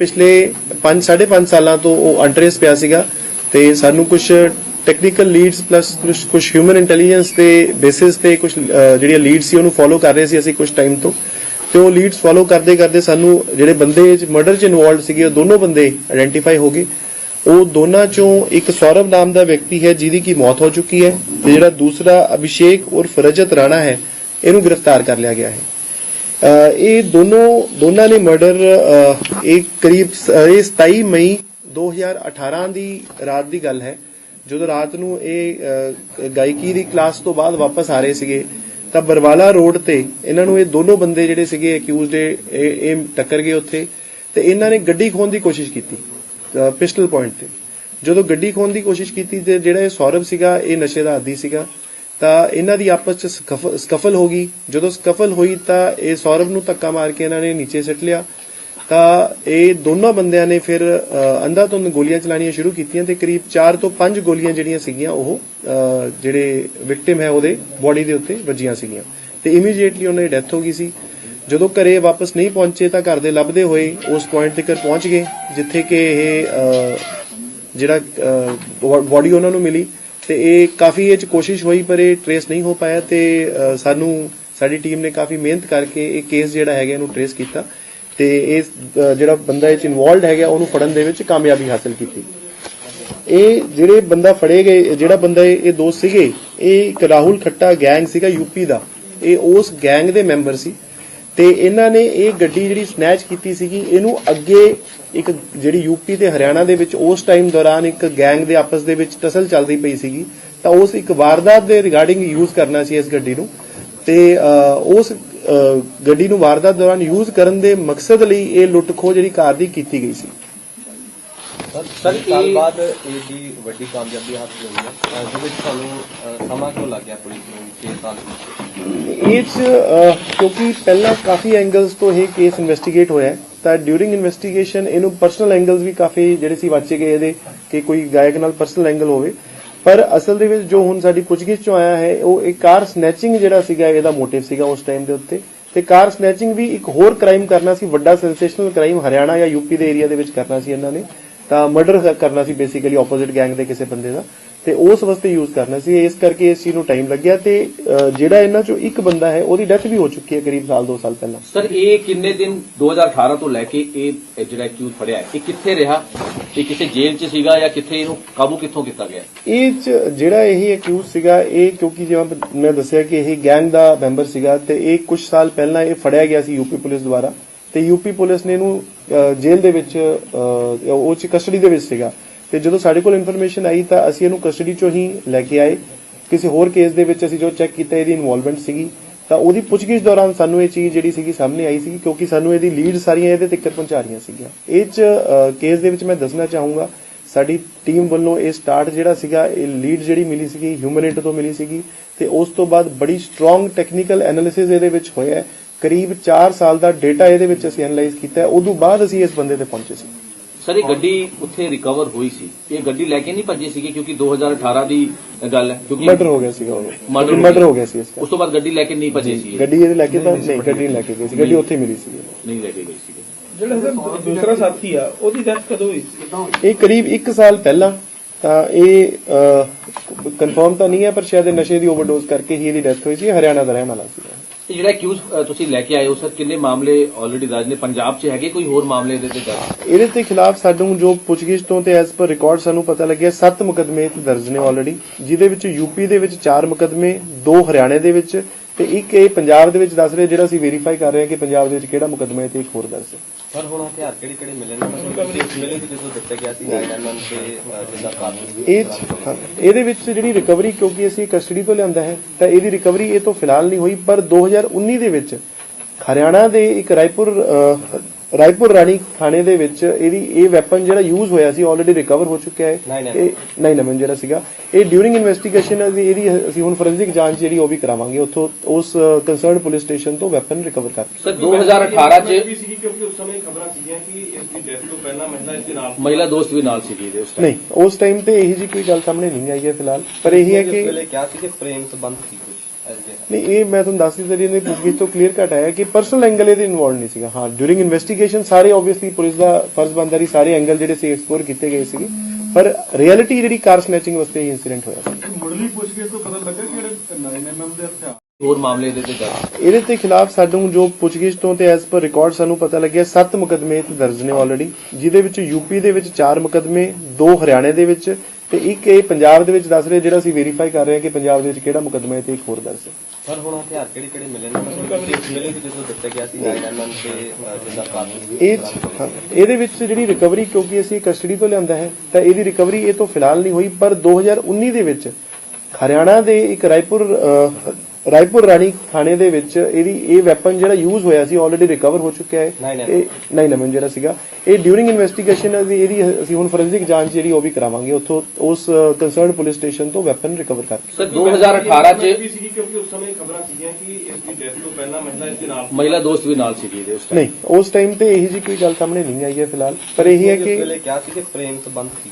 ਪਿਛਲੇ 5 5.5 ਸਾਲਾਂ ਤੋਂ ਉਹ ਅਨਟ੍ਰੇਸ ਪਿਆ ਸੀਗਾ ਤੇ ਸਾਨੂੰ ਕੁਝ ਟੈਕਨੀਕਲ ਲੀਡਸ ਪਲੱਸ ਕੁਝ ਹਿਊਮਨ ਇੰਟੈਲੀਜੈਂਸ ਦੇ ਬੇਸਿਸ ਤੇ ਕੁਝ ਜਿਹੜੀਆਂ ਲੀਡਸ ਸੀ ਉਹਨੂੰ ਫੋਲੋ ਕਰ ਰਹੇ ਸੀ ਅਸੀਂ ਕੁਝ ਟਾਈਮ ਤੋਂ। ਤੇ ਉਹ ਲੀਡਸ ਫੋਲੋ ਕਰਦੇ ਕਰਦੇ ਸਾਨੂੰ ਜਿਹੜੇ ਬੰਦੇ ਮਰਡਰ 'ਚ ਇਨਵੋਲਡ ਸੀਗੇ, ਉਹ ਦੋਨੋਂ ਬੰਦੇ ਆਇਡੈਂਟੀਫਾਈ ਹੋ ਗਏ। ਉਹ ਦੋਨਾਂ ਚੋਂ ਇੱਕ ਸੌਰਵ ਨਾਮ ਦਾ ਵਿਅਕਤੀ ਹੈ, ਜਿਹਦੀ ਕੀ ਮੌਤ ਹੋ ਚੁੱਕੀ ਹੈ ਤੇ ਜਿਹੜਾ ਦੂਸਰਾ ਅਭਿਸ਼ੇਕ ਉਰਫ ਰਜਤ ਰਾਣਾ ਹੈ, ਇਹਨੂੰ ਗ੍ਰਿਫਤਾਰ ਕਰ ਲਿਆ ਗਿਆ ਹੈ। ਇਹ ਦੋਨੋਂ, ਦੋਨਾਂ ਨੇ ਮਰਡਰ ਇਹ ਕਰੀਬ ਇਹ 27 ਮਈ 2018 ਦੀ ਰਾਤ ਦੀ ਗੱਲ ਹੈ, ਜਦੋਂ ਰਾਤ ਨੂੰ ਇਹ ਗਾਇਕੀ ਦੀ ਕਲਾਸ ਤੋਂ ਬਾਅਦ ਵਾਪਸ ਆ ਰਹੇ ਸੀਗੇ, ਤਾਂ ਬਰਵਾਲਾ ਰੋਡ ਤੇ ਇਹਨਾਂ ਨੂੰ ਇਹ ਦੋਨੋਂ ਬੰਦੇ ਜਿਹੜੇ ਸੀਗੇ ਅਕਿਊਜ਼ਡ ਇਹ ਟੱਕਰ ਗਏ ਉੱਥੇ, ਤੇ ਇਹਨਾਂ ਨੇ ਗੱਡੀ ਖੋਣ ਦੀ ਕੋਸ਼ਿਸ਼ ਕੀਤੀ ਪਿਸਟਲ ਪੁਆਇੰਟ ਤੇ। ਜਦੋਂ ਗੱਡੀ ਖੋਣ ਦੀ ਕੋਸ਼ਿਸ਼ ਕੀਤੀ ਤੇ ਜਿਹੜਾ ਇਹ ਸੌਰਵ ਸੀਗਾ, ਇਹ ਨਸ਼ੇ ਦਾ ਆਦੀ ਸੀਗਾ ਤਾਂ ਇਹਨਾਂ ਦੀ ਆਪਸ ਚ ਸਕਫਲ ਹੋ ਗਈ। ਜਦੋਂ ਸਕਫਲ ਹੋਈ ਤਾਂ ਇਹ ਸੌਰਵ ਨੂੰ ਧੱਕਾ ਮਾਰ ਕੇ ਇਹਨਾਂ ਨੇ ਨੀਚੇ ਸਿੱਟ ਲਿਆ। ਤਾਂ ਇਹ ਦੋਨੋਂ ਬੰਦਿਆਂ ਨੇ ਫਿਰ ਅੰਧਾ ਅੰਧਾਧੁੰਦ ਗੋਲੀਆਂ ਚਲਾਣੀਆਂ ਸ਼ੁਰੂ ਕੀਤੀਆਂ ਤੇ ਕਰੀਬ 4 ਤੋਂ 5 ਗੋਲੀਆਂ ਜਿਹੜੀਆਂ ਸੀਗੀਆਂ ਉਹ ਜਿਹੜੇ ਵਿਕਟਿਮ ਹੈ ਉਹਦੇ ਬੋਡੀ ਦੇ ਉੱਤੇ ਵੱਜੀਆਂ ਸੀਗੀਆਂ। ਤੇ ਇਮੀਡੀਏਟਲੀ ਉਹਨਾਂ ਦੀ ਡੈਥ ਹੋ ਗਈ ਸੀ। ਜਦੋਂ ਘਰੇ ਵਾਪਸ ਨਹੀਂ ਪਹੁੰਚੇ ਤਾਂ ਘਰ ਦੇ ਲੱਭਦੇ ਹੋਏ ਉਸ ਪੁਆਇੰਟ ਤੱਕ ਪਹੁੰਚ ਗਏ, ਜਿੱਥੇ ਕਿ ਇਹ ਜਿਹੜਾ ਬਾਡੀ ਉਹਨਾਂ ਨੂੰ ਮਿਲੀ। ਤੇ ਇਹ ਕਾਫੀ ਇਹ ਚ ਕੋਸ਼ਿਸ਼ ਹੋਈ, ਪਰ ਇਹ ਟਰੇਸ ਨਹੀਂ ਹੋ ਪਾਇਆ ਤੇ ਸਾਨੂੰ, ਸਾਡੀ ਟੀਮ ਨੇ ਕਾਫੀ ਮਿਹਨਤ ਕਰਕੇ ਇਹ ਕੇਸ ਜਿਹੜਾ ਹੈਗਾ ਇਹਨੂੰ ਟਰੇਸ ਕੀਤਾ ਤੇ ਇਹ ਜਿਹੜਾ ਬੰਦਾ ਇਹ ਚ ਇਨਵੋਲਡ ਹੈਗਾ, ਉਹਨੂੰ ਫੜਨ ਦੇ ਵਿੱਚ ਕਾਮਯਾਬੀ ਹਾਸਲ ਕੀਤੀ। ਇਹ ਜਿਹੜੇ ਬੰਦਾ ਫੜੇ ਗਏ ਜਿਹੜਾ ਬੰਦਾ ਇਹ ਇਹ ਦੋਸਤ ਸੀਗੇ, ਇਹ ਇੱਕ ਰਾਹੁਲ ਖੱਟਾ ਗੈਂਗ ਸੀਗਾ ਯੂਪੀ ਦਾ। ਇਹ ਉਸ ਗੈਂਗ ਦੇ ਮੈਂਬਰ ਸੀ। ਤੇ ਇਹਨਾਂ ਨੇ ਇਹ ਗੱਡੀ ਜਿਹੜੀ ਸਨੈਚ ਕੀਤੀ ਸੀਗੀ, ਇਹਨੂੰ ਅੱਗੇ ਇੱਕ ਜਿਹੜੀ ਯੂਪੀ ਤੇ ਹਰਿਆਣਾ ਦੇ ਵਿੱਚ ਉਸ ਟਾਈਮ ਦੌਰਾਨ ਇੱਕ ਗੈਂਗ ਦੇ ਆਪਸ ਦੇ ਵਿੱਚ ਟਸਲ ਚੱਲਦੀ ਪਈ ਸੀਗੀ, ਤਾਂ ਉਸ ਇੱਕ ਵਾਰਦਾਤ ਦੇ ਰਿਗਾਰਡਿੰਗ ਯੂਜ਼ ਕਰਨਾ ਸੀ ਇਸ ਗੱਡੀ ਨੂੰ। ਤੇ ਉਸ ਗੱਡੀ ਨੂੰ ਵਾਰਦਾਤ ਦੌਰਾਨ ਯੂਜ਼ ਕਰਨ ਦੇ ਮਕਸਦ ਲਈ ਇਹ ਲੁੱਟ ਖੋਹ ਜਿਹੜੀ ਕਾਰ ਦੀ ਕੀਤੀ ਗਈ ਸੀ। ਸਰ ਸਾਲ ਬਾਅਦ ਇਹ ਦੀ ਵੱਡੀ ਕਾਮਯਾਬੀ ਹਾਸਲ ਹੋਈ ਹੈ। ਅਹ ਜਿਹਦੇ ਵਿੱਚ ਤੁਹਾਨੂੰ ਸਮਾਂ ਕਿਉਂ ਲੱਗ ਗਿਆ ਪੁਲਿਸ ਨੂੰ 6 ਸਾਲ ਵਿੱਚ ਇਹ 'ਚ, ਅਹ, ਕਿਉਂਕਿ ਪਹਿਲਾਂ ਕਾਫੀ ਐਂਗਲਸ ਤੋਂ ਇਹ ਕੇਸ ਇਨਵੈਸਟੀਗੇਟ ਹੋਇਆ ਹੈ, ਤਾਂ ਡਿਊਰਿੰਗ ਇਨਵੈਸਟੀਗੇਸ਼ਨ ਇਹਨੂੰ ਪਰਸਨਲ ਐਂਗਲਸ ਵੀ ਕਾਫੀ ਜਿਹੜੇ ਸੀ ਵਾਚੇ ਗਏ ਇਹਦੇ ਕਿ ਕੋਈ ਗਾਇਕ ਨਾਲ ਪਰਸਨਲ ਐਂਗਲ ਹੋਵੇ। ਪਰ ਅਸਲ ਦੇ ਵਿੱਚ ਜੋ ਹੁਣ ਸਾਡੀ ਪੁੱਛਗਿੱਛ ਚੋਂ ਆਇਆ ਹੈ ਉਹ ਇੱਕ ਕਾਰ ਸਨੈਚਿੰਗ ਜਿਹੜਾ ਸੀਗਾ ਇਹਦਾ ਮੋਟਿਵ ਸੀਗਾ ਉਸ ਟਾਈਮ ਦੇ ਉੱਤੇ। ਤੇ ਕਾਰ ਸਨੈਚਿੰਗ ਵੀ ਇੱਕ ਹੋਰ ਕ੍ਰਾਈਮ ਕਰਨਾ ਸੀ ਵੱਡਾ ਸੈਂਸੇਸ਼ਨਲ ਕ੍ਰਾਈਮ ਹਰਿਆਣਾ ਜਾਂ ਯੂਪੀ ਦੇ ਏਰੀਆ ਦੇ ਵਿੱਚ ਕਰਨਾ ਸੀ ਇਹਨਾਂ ਨੇ। ਤਾਂ ਮਰਡਰ ਕਰਨਾ ਸੀ ਬੇਸਿਕਲੀ ਆਪੋਜ਼ਿਟ ਗੈਂਗ ਦੇ ਕਿਸੇ ਬੰਦੇ ਦਾ। ਤੇ ਉਸ ਵਾਸਤੇ ਯੂਜ਼ ਕਰਨਾ ਸੀ। ਇਸ ਕਰਕੇ ਇਸ ਚੀਜ਼ ਨੂੰ ਟਾਈਮ ਲੱਗਿਆ ਤੇ ਜਿਹੜਾ ਇਹਨਾਂ ਚੋਂ ਇੱਕ ਬੰਦਾ ਹੈ ਉਹਦੀ ਡੈਥ ਵੀ ਹੋ ਚੁੱਕੀ ਹੈ ਕਰੀਬ ਸਾਲ 2 ਸਾਲ ਪਹਿਲਾਂ। ਸਰ ਇਹ ਕਿੰਨੇ ਦਿਨ 2018 ਤੋਂ ਲੈ ਕੇ ਇਹ ਜਿਹੜਾ ਐਕਿਊਜ਼ ਫੜਿਆ ਇਹ ਕਿੱਥੇ ਰਿਹਾ? ਇਹ ਕਿਸੇ ਜੇਲ੍ਹ 'ਚ ਸੀਗਾ ਜਾਂ ਕਿੱਥੇ ਇਹਨੂੰ ਕਾਬੂ ਕਿੱਥੋਂ ਕੀਤਾ ਗਿਆ? ਇਹ 'ਚ ਜਿਹੜਾ ਇਹ ਅਕਿਊਜ਼ ਸੀਗਾ ਇਹ ਕਿਉਂਕਿ ਜਿਵੇਂ ਮੈਂ ਦੱਸਿਆ ਕਿ ਇਹ ਗੈਂਗ ਦਾ ਮੈਂਬਰ ਸੀਗਾ ਤੇ ਇਹ ਕੁਝ ਸਾਲ ਪਹਿਲਾਂ ਇਹ ਫੜਿਆ ਗਿਆ ਸੀ ਯੂਪੀ ਪੁਲਿਸ ਦੁਆਰਾ। ਤੇ ਯੂਪੀ ਪੁਲਿਸ ਨੇ ਇਹਨੂੰ ਜੇਲ੍ਹ ਦੇ ਵਿੱਚ ਉਹ ਚ ਕਸਟਡੀ ਦੇ ਵਿੱਚ ਸੀਗਾ। ਤੇ ਜਦੋਂ ਸਾਡੇ ਕੋਲ ਇਨਫੋਰਮੇਸ਼ਨ ਆਈ ਤਾਂ ਅਸੀਂ ਇਹਨੂੰ ਕਸਟਡੀ ਚੋਂ ਹੀ ਲੈ ਕੇ ਆਏ। ਕਿਸੇ ਹੋਰ ਕੇਸ ਦੇ ਵਿੱਚ ਅਸੀਂ ਜੋ ਚੈੱਕ ਕੀਤਾ, ਇਹਦੀ ਇਨਵੋਲਵਮੈਂਟ ਸੀਗੀ। ਤਾਂ ਉਹਦੀ ਪੁੱਛਗਿੱਛ ਦੌਰਾਨ ਸਾਨੂੰ ਇਹ ਚੀਜ਼ ਜਿਹੜੀ ਸੀਗੀ ਸਾਹਮਣੇ ਆਈ ਸੀ ਕਿਉਂਕਿ ਸਾਨੂੰ ਇਹਦੀ ਲੀਡ ਸਾਰੀਆਂ ਇਹਦੇ ਤੱਕ ਪਹੁੰਚਾ ਰਹੀਆਂ ਸੀਗੀਆਂ। ਇਹ ਚ ਕੇਸ ਦੇ ਵਿੱਚ ਮੈਂ ਦੱਸਣਾ ਚਾਹੂੰਗਾ, ਸਾਡੀ ਟੀਮ ਵੱਲੋਂ ਇਹ ਸਟਾਰਟ ਜਿਹੜਾ ਸੀਗਾ, ਇਹ ਲੀਡ ਜਿਹੜੀ ਮਿਲੀ ਸੀਗੀ ਹਿਊਮਨਿਟ ਤੋਂ ਮਿਲੀ ਸੀਗੀ। ਤੇ ਉਸ ਤੋਂ ਬਾਅਦ ਬੜੀ ਸਟਰੋਂਗ ਟੈਕਨੀਕਲ ਐਨਾਲਿਸਿਸ ਇਹਦੇ ਵਿੱਚ ਹੋਇਆ ਕਰੀਬ 4 ਸਾਲ ਦਾ ਡਾਟਾ ਇਹਦੇ ਵਿੱਚ ਅਸੀਂ ਐਨਾਲਾਈਜ਼ ਕੀਤਾ ਹੈ। ਉਦੋਂ ਬਾਅਦ ਅਸੀਂ ਇਸ ਬੰਦੇ ਤੇ ਪਹੁੰਚੇ ਸੀ। ਸਰ ਇਹ ਗੱਡੀ ਉੱਥੇ ਰਿਕਵਰ ਹੋਈ ਸੀ। ਇਹ ਗੱਡੀ ਲੈ ਕੇ ਨਹੀਂ ਭੱਜੀ ਸੀਗੀ ਕਿਉਂਕਿ 2018 ਦੀ ਗੱਲ ਹੈ ਕਿਉਂਕਿ ਮਰਡਰ ਹੋ ਗਿਆ ਸੀਗਾ ਉਹ। ਮਰਡਰ ਗਿਆ। ਹੋ ਗਿਆ ਸੀ ਇਸ ਦਾ ਉਸ ਤੋਂ ਬਾਅਦ ਗੱਡੀ ਲੈ ਕੇ ਨਹੀਂ ਭੱਜੇ ਸੀ। ਗੱਡੀ ਇਹਦੇ ਲੈ ਕੇ ਤਾਂ ਨਹੀਂ ਗੱਡੀ ਨਹੀਂ ਲੈ ਕੇ ਗਈ ਸੀ। ਗੱਡੀ ਉੱਥੇ ਮਿਲੀ ਸੀ ਨਹੀਂ ਲੈ ਕੇ ਗਈ ਸੀ ਜਿਹੜਾ ਸਰ ਦੂਸਰਾ ਸਾਥੀ ਆ ਉਹਦੀ ਡੈਥ ਕਦੋਂ ਹੋਈ ਸੀ? ਇਹ ਕਰੀਬ 1 ਸਾਲ ਪਹਿਲਾਂ। ਤਾਂ ਇਹ ਕਨਫਰਮ ਤਾਂ ਨਹੀਂ ਹੈ ਪਰ ਸ਼ਾਇਦ ਇਹ ਨਸ਼ੇ ਦੀ ਓਵਰਡੋਜ਼ ਕਰਕੇ ਹੀ ਇਹਦੀ ਡੈਥ ਹੋਈ ਸੀ। ਹਰਿਆਣਾ ਦਾ ਰਹਿਣ ਵਾਲਾ ਸੀ ਇਹ ਜਿਹੜਾ ਐਕਿਊਜ਼ ਤੁਸੀਂ ਲੈ ਕੇ ਆਏ ਹੋ ਸਰ? ਕਿੰਨੇ ਮਾਮਲੇ ਆਲਰੇਡੀ ਦਰਜ ਨੇ? ਪੰਜਾਬ 'ਚ ਹੈਗੇ ਕੋਈ ਹੋਰ ਮਾਮਲੇ ਇਹਦੇ ਤੇ ਦਰਜ? ਇਹਦੇ ਤੇ ਖਿਲਾਫ ਸਾਨੂੰ ਜੋ ਪੁੱਛਗਿੱਛ ਤੋਂ ਤੇ ਐਸ ਪਰ ਰਿਕਾਰਡ ਸਾਨੂੰ ਪਤਾ ਲੱਗਿਆ 7 ਮੁਕਦਮੇ ਦਰਜ ਨੇ ਆਲਰੇਡੀ ਜਿਹਦੇ ਵਿੱਚ ਯੂਪੀ ਦੇ ਵਿੱਚ 4 ਮੁਕਦਮੇ 2 ਹਰਿਆਣੇ ਦੇ ਵਿੱਚ ਤੇ ਇੱਕ ਇਹ ਪੰਜਾਬ ਦੇ ਵਿੱਚ ਦੱਸ ਰਹੇ ਜਿਹੜਾ ਅਸੀਂ ਵੈਰੀਫਾਈ ਕਰ ਰਹੇ ਹਾਂ ਕਿ ਪੰਜਾਬ ਦੇ ਵਿੱਚ ਕਿਹੜਾ ਮੁਕਦਮਾ ਹੈ ਤੇ ਇੱਕ ਹੋਰ ਹੈ ਸਰ ਹੁਣ ਹਥਿਆਰ ਕਿਹੜੇ ਕਿਹੜੇ ਮਿਲੇ ਨੇ? ਮਤਲਬ ਮਿਲੇ ਸੀ ਜਦੋਂ ਦੱਸਿਆ ਗਿਆ ਸੀ 9mm ਤੇ ਜਿੰਦਾ ਕਾਰਤੂਸ ਇਹ ਇਹਦੇ ਵਿੱਚ ਜਿਹੜੀ ਰਿਕਵਰੀ ਕਿਉਂਕਿ ਅਸੀਂ ਕਸਟਡੀ ਤੋਂ ਲਿਆਂਦਾ ਹੈ ਤਾਂ ਇਹਦੀ ਰਿਕਵਰੀ ਇਹ ਤੋਂ ਫਿਲਹਾਲ ਨਹੀਂ ਹੋਈ ਪਰ 2019 ਦੇ ਵਿੱਚ ਹਰਿਆਣਾ ਦੇ ਇੱਕ ਰਾਏਪੁਰ ਰਾਏਪੁਰ ਰਾਣੀ ਥਾਣੇ ਦੇ ਵਿੱਚ ਇਹਦੀ ਇਹ ਵੈਪਨ ਜਿਹੜਾ ਯੂਜ਼ ਹੋਇਆ ਸੀ ਆਲਰੇਡੀ ਰਿਕਵਰ ਹੋ ਚੁੱਕਿਆ ਹੈ। 9mm ਇਹ 9mm ਜਿਹੜਾ ਸੀਗਾ। ਇਹ ਡਿਊਰਿੰਗ ਇਨਵੈਸਟੀਗੇਸ਼ਨ ਇਹਦੀ ਅਸੀਂ ਹੁਣ ਫੋਰੈਂਸਿਕ ਜਾਂਚ ਜਿਹੜੀ ਉਹ ਵੀ ਕਰਾਵਾਂਗੇ। ਉੱਥੋਂ ਉਸ ਕੰਸਰਨਡ ਪੁਲਿਸ ਸਟੇਸ਼ਨ ਤੋਂ ਵੈਪਨ ਰਿਕਵਰ ਕਰਕੇ ਸਰ 2018 'ਚ ਵੀ ਸੀਗੀ? ਕਿਉਂਕਿ ਉਸ ਸਮੇਂ ਖਬਰਾਂ ਸੀਗੀਆਂ ਕਿ ਇਸ ਦੀ ਡੈਥ ਤੋਂ ਪਹਿਲਾਂ ਮਹਿਲਾ ਇਸ ਦੇ ਨਾਲ ਮਹਿਲਾ ਦੋਸਤ ਵੀ ਨਾਲ ਸੀਗੀ ਉਸ। ਨਹੀਂ ਉਸ ਟਾਈਮ ਤੇ ਇਹੀ ਜੀ ਕੋਈ ਗੱਲ ਸਾਹਮਣੇ ਨਹੀਂ ਆਈ ਹੈ ਫਿਲਹਾਲ। ਪਰ ਇਹੀ ਹੈ ਉਸ ਕਿ ਵੇਲੇ ਕਿਹਾ ਸੀ ਕਿ ਪ੍ਰੇਮ ਸੰਬੰਧ ਸੀ। ਨਹੀਂ ਇਹ ਮੈਂ ਤੁਹਾਨੂੰ ਦੱਸ ਦਿੱਤਾ ਜੀ ਇਹਨੇ ਪੁੱਛਗਿੱਛ ਤੋਂ ਕਲੀਅਰ ਕੱਟ ਆਇਆ ਕਿ ਪਰਸਨਲ ਐਂਗਲ ਇਹਦੇ ਇਨਵੋਲਡ ਨਹੀਂ ਸੀਗਾ। ਹਾਂ ਡੂਰਿੰਗ ਇਨਵੈਸਟੀਗੇਸ਼ਨ ਸਾਰੇ ਆਬਵੀਅਸਲੀ ਪੁਲਿਸ ਦਾ ਫਰਜ਼ ਬਣਦਾ ਸੀ ਸਾਰੇ ਐਂਗਲ ਜਿਹੜੇ ਸੀ ਐਕਸਪਲੋਰ ਕੀਤੇ ਗਏ ਸੀਗੇ। ਪਰ ਰਿਐਲਿਟੀ ਜਿਹੜੀ ਕਾਰ ਸਨੈਚਿੰਗ ਵਾਸਤੇ ਇਹ ਇਨਸੀਡੈਂਟ ਹੋਇਆ ਸੀ। ਮੁੱਢਲੀ ਪੁੱਛਗਿੱਛ ਤੋਂ ਪਤਾ ਲੱਗਾ ਕਿ ਜਿਹੜੇ 9mm ਦੇ ਹਥਿਆਰ ਹੋਰ ਮਾਮਲੇ ਦੇ ਤੇ ਦਰਜ ਇਹਦੇ ਤੇ ਖਿਲਾਫ ਸਾਨੂੰ ਜੋ ਪੁੱਛਗਿੱਛ ਤੋਂ ਤੇ ਐਸ ਪਰ ਰਿਕਾਰਡ ਸਾਨੂੰ ਪਤਾ ਲੱਗਿਆ 7 ਮੁਕਦਮੇ ਤੇ ਦਰਜ ਨੇ ਆਲਰੇਡੀ ਜਿਹਦੇ ਵਿੱਚ ਯੂਪੀ ਦੇ ਵਿੱਚ 4 ਮੁਕਦਮੇ 2 ਹਰਿਆਣੇ ਦੇ ਵਿੱਚ ਤੇ ਇੱਕ ਇਹ ਪੰਜਾਬ ਦੇ ਵਿੱਚ ਦੱਸ ਰਹੇ ਜਿਹੜਾ ਅਸੀਂ ਵੈਰੀਫਾਈ ਕਰ ਰਹੇ ਹਾਂ ਕਿ ਪੰਜਾਬ ਦੇ ਵਿੱਚ ਕਿਹੜਾ ਮੁਕਦਮਾ ਹੈ ਤੇ ਇੱਕ ਹੋਰ ਦਰਜ ਹੈ। ਸਰ ਹੁਣ ਹਥਿਆਰ ਕਿਹੜੇ ਕਿਹੜੇ ਮਿਲੇ ਮਿਲੇ ਕਿ ਜਦੋਂ ਦਿੱਤਾ ਗਿਆ ਸੀ 9mm ਤੇ ਅਹ, ਜਿੱਦਾਂ ਇਹ ਹਾਂ, ਇਹਦੇ ਵਿੱਚ ਜਿਹੜੀ ਰਿਕਵਰੀ ਕਿਉਂਕਿ ਅਸੀਂ ਕਸਟਡੀ ਤੋਂ ਲਿਆਂਦਾ ਹੈ ਤਾਂ ਇਹਦੀ ਰਿਕਵਰੀ ਇਹ ਤੋਂ ਫਿਲਹਾਲ ਨਹੀਂ ਹੋਈ ਪਰ 2019 ਦੇ ਵਿੱਚ ਹਰਿਆਣਾ ਦੇ ਇੱਕ ਰਾਏਪੁਰ ਅਹ, ਰਾਏਪੁਰ ਰਾਣੀ ਥਾਣੇ ਦੇ ਵਿੱਚ ਇਹਦੀ ਇਹ ਵੈਪਨ ਜਿਹੜਾ ਯੂਜ਼ ਹੋਇਆ ਸੀ ਆਲਰੇਡੀ ਰਿਕਵਰ ਹੋ ਚੁੱਕਿਆ ਹੈ। 9mm ਇਹ 9mm ਜਿਹੜਾ ਸੀਗਾ। ਇਹ ਡਿਊਰਿੰਗ ਇਨਵੈਸਟੀਗੇਸ਼ਨ ਇਹਦੀ ਅਸੀਂ ਹੁਣ ਫੋਰੈਂਸਿਕ ਜਾਂਚ ਜਿਹੜੀ ਉਹ ਵੀ ਕਰਾਵਾਂਗੇ। ਉੱਥੋਂ ਉਸ ਕੰਸਰਨਡ ਪੁਲਿਸ ਸਟੇਸ਼ਨ ਤੋਂ ਵੈਪਨ ਰਿਕਵਰ ਕਰਕੇ ਸਰ 2018 ਚ ਵੀ ਸੀਗੀ ਕਿਉਂਕਿ ਉਸ ਸਮੇਂ ਖਬਰਾਂ ਸੀਗੀਆਂ ਕਿ ਇਸ ਦੀ ਡੈਥ ਤੋਂ ਪਹਿਲਾਂ ਮਹਿਲਾ ਇਸ ਦੇ ਨਾਲ ਮਹਿਲਾ ਦੋਸਤ ਵੀ ਨਾਲ ਸੀਗੀ ਇਹਦੇ ਉਸ time। ਨਹੀਂ ਉਸ ਟਾਈਮ ਤੇ ਇਹੀ ਜੀ ਕੋਈ ਗੱਲ ਸਾਹਮਣੇ ਨਹੀਂ ਆਈ ਹੈ ਫਿਲਹਾਲ। ਪਰ ਇਹੀ ਹੈ ਕਿ ਵੇਲੇ ਕਿਹਾ ਸੀ ਕਿ ਪ੍ਰੇਮ ਸੰਬੰਧ ਸੀ